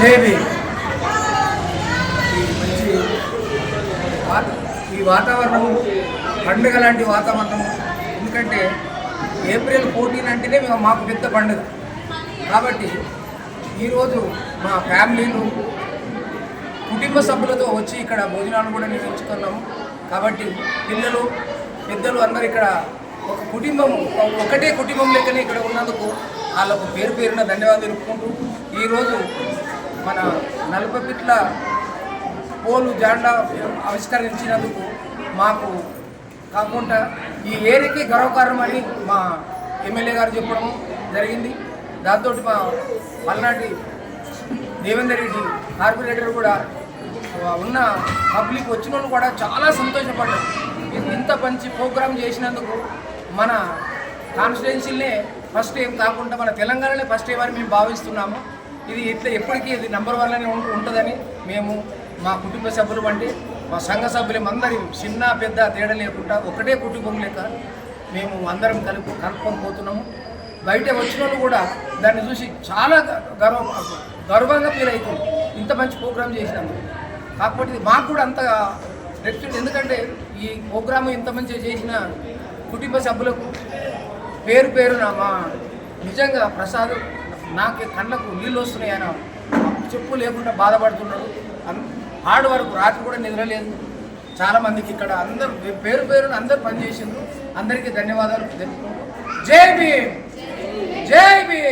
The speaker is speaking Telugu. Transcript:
జేబీ ఈ మంచి ఈ వాతావరణం పండుగ లాంటి వాతావరణం. ఎందుకంటే ఏప్రిల్ ఫోర్టీన్ అంటేనే మేము మాకు పెద్ద పండుగ. కాబట్టి ఈరోజు మా ఫ్యామిలీలు కుటుంబ సభ్యులతో వచ్చి ఇక్కడ భోజనాలు కూడా నిర్వహించుకున్నాము కాబట్టి పిల్లలు పెద్దలు అందరు ఇక్కడ ఒక కుటుంబం ఒకటే కుటుంబం లెక్కనే ఇక్కడ ఉన్నందుకు వాళ్ళకు పేరు పేరున ధన్యవాదాలు తెలుపుకుంటూ ఈరోజు మన నలుపపిట్ల పోలు జాండా ఆవిష్కరించినందుకు మాకు కాకుండా ఈ ఏరియాకి గర్వకారణం అని మా ఎమ్మెల్యే గారు చెప్పడం జరిగింది. దాంతో మా పల్నాటి దేవేందర్ రెడ్డి కార్పొరేటర్ కూడా ఉన్న పబ్లిక్ వచ్చిన వాళ్ళు కూడా చాలా సంతోషపడ్డారు. ఇంత మంచి ప్రోగ్రాం చేసినందుకు మన కాన్స్టిట్యున్సీలనే ఫస్ట్ టైం కాకుండా మన తెలంగాణలో ఫస్ట్ ఏమని అని మేము భావిస్తున్నాము. ఇది ఇట్లా ఎప్పటికీ ఇది నెంబర్ వన్లోనే ఉంటుందని మేము మా కుటుంబ సభ్యులు వంటి మా సంఘ సభ్యులం అందరి చిన్న పెద్ద తేడా లేకుండా ఒకటే కుటుంబం లెక్క మేము అందరం కలుపు కలుపుకొని పోతున్నాము. బయట వచ్చిన వాళ్ళు కూడా దాన్ని చూసి చాలా గ- గర్వ గర్వంగా ఫీల్ అవుతుంది. ఇంత మంచి ప్రోగ్రామ్ చేసినాము కాకపోతే ఇది మాకు కూడా అంత రెస్పెక్ట్ ఎందుకంటే ఈ ప్రోగ్రామ్ ఇంత మంచిగా చేసిన కుటుంబ సభ్యులకు పేరు పేరున మా నిజంగా ప్రసాద్ నాకు కళ్ళకు నీళ్ళు వస్తున్నాయి ఆయన. చెప్పు లేకుండా బాధపడుతున్నాడు అన్- హార్డ్ వర్క్ రాత్రి కూడా నిద్రలేదు. చాలామందికి ఇక్కడ అందరు పేరు పేరున అందరు పనిచేసిండ్రు. అందరికీ ధన్యవాదాలు. తెలుపుకుంటూ జై భీమ్! జై భీమ్!